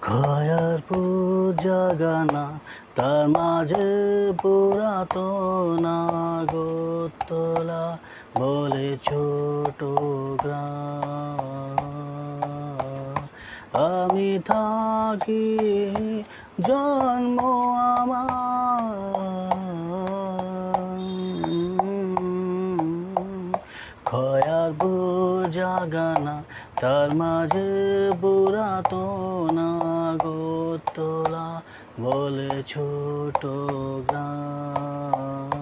খয়ার জাগানা তার মাঝে পুরাতন আগরতলা বলে ছোট গ্রাম। আমি থাকি, জন্ম আমার। খয়ার জাগানা তার মাঝে পুরাতন আগরতলা বলে ছোট গ্রাম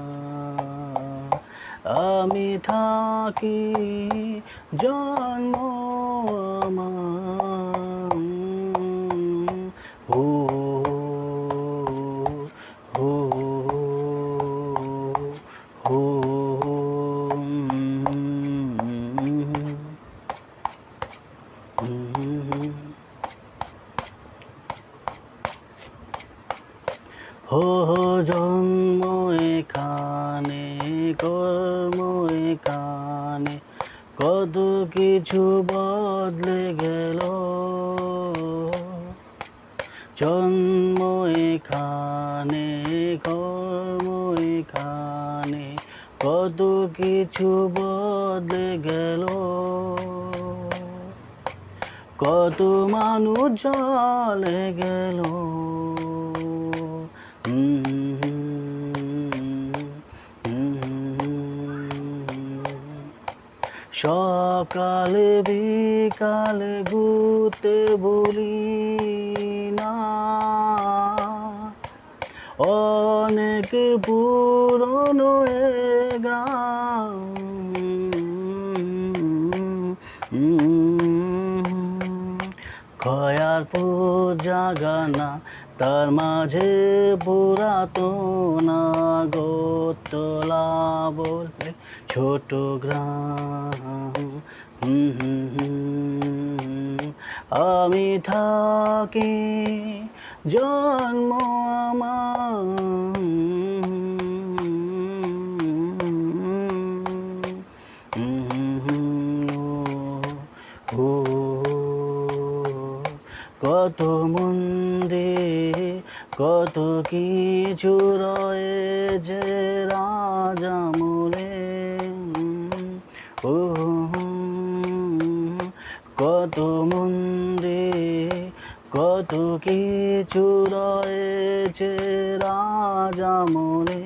আমি থাকি জন্ম আমার। জন্ম এখানে, কর্ম এখানে। কত কিছু বদলে গেল। জন্ম এখানে, কর্ম এখানে। কত কিছু বদলে গেল। কত মানুষ চলে গেল। সকালে বিকালে গুতে বলি না অনেক পুরনো গ্রাম খয়ার জাগানা তার মাঝে পুরাতন গোতলা বলে ছোট গ্রাম আমি থাকি জন্ম আমার। কত মন্দির কত কিছু রয়েছে রাজামলে ও, কত মন্দির কত কিছু রয়েছে রাজামলে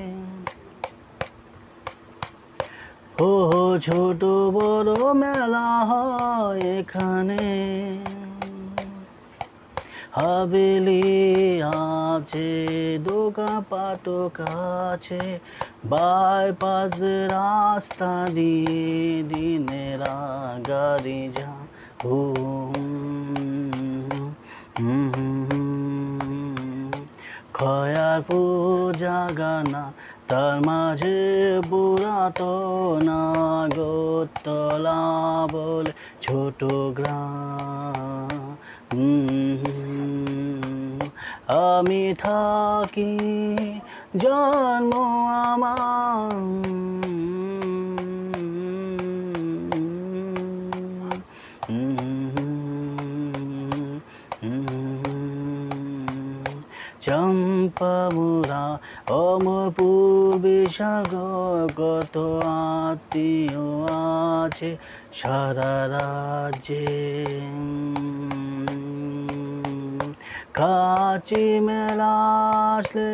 ও, ছোট বড় মেলা হয় এখানে। হাবেলি আছে, দোকা পাটক আছে বাইপাস রাস্তা দিয়ে দিনেরা গাড়ি যা খয়ার জাগানা তার মাঝে পুরাতন গোতলা বলে ছোট গ্রাম। আমি থাকি জন্ম আমার। চম্পামুরা অমপুর বিশাল কত আত্মীয় আছে সারা রাজ্যে? কাচি মেলা আসলে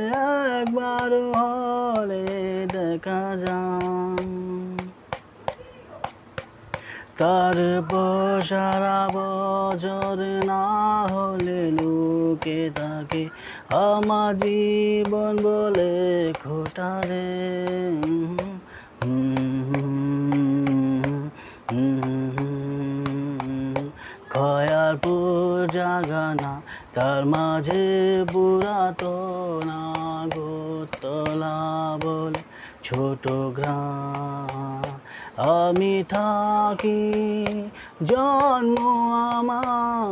একবার হলে দেখা যান। তার সারা বছর না হলে লোকে তাকে আমার জীবন বলে খোটা রে খয়ারপুর জাগানা তার মাঝে পুরাতন গোতলা বলে ছোট গ্রাম। আমি থাকি জন্ম আমার